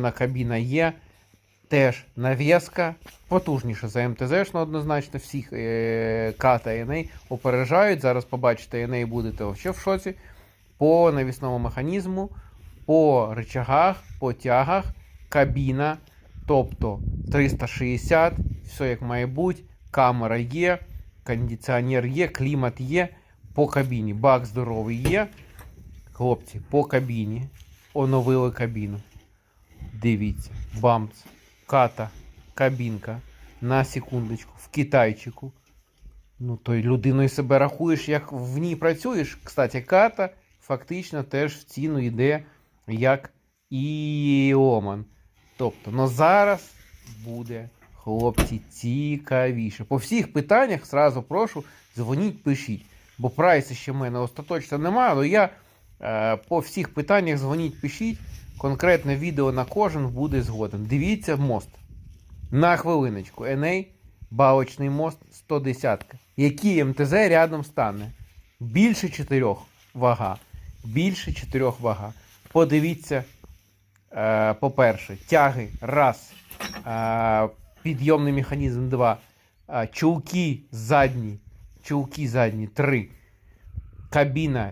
на кабіна є. Теж нав'язка, потужніша за МТЗ, однозначно, всіх е, К та ENA опережають. Зараз побачите ENA будете ще в шоці. По навісному механізму, по рычагах, по тягах, кабіна, тобто 360, все як має бути, камера є, кондиціонер є, клімат є, по кабіні. Бак здоровий є. Хлопці, по кабіні. Оновили кабіну. Дивіться, бамц, ката, кабінка. На секундочку, в Китайчику. Ну, то й людиною себе рахуєш, як в ній працюєш. Кстати, ката фактично теж в ціну йде як і Оман. Тобто, ну зараз буде, хлопці, цікавіше. По всіх питаннях зразу прошу, дзвоніть, пишіть. Бо прайсу ще в мене остаточно немає, але я по всіх питаннях дзвоніть, пишіть. Конкретне відео на кожен буде згоден. Дивіться мост. На хвилиночку. NA, балочний мост 110. Який МТЗ рядом стане? Більше 4 вага. Більше 4 вага. Подивіться, е, по-перше, тяги раз. Е, підйомний механізм 2. Е, чулки задні. Чулки задні 3. Кабіна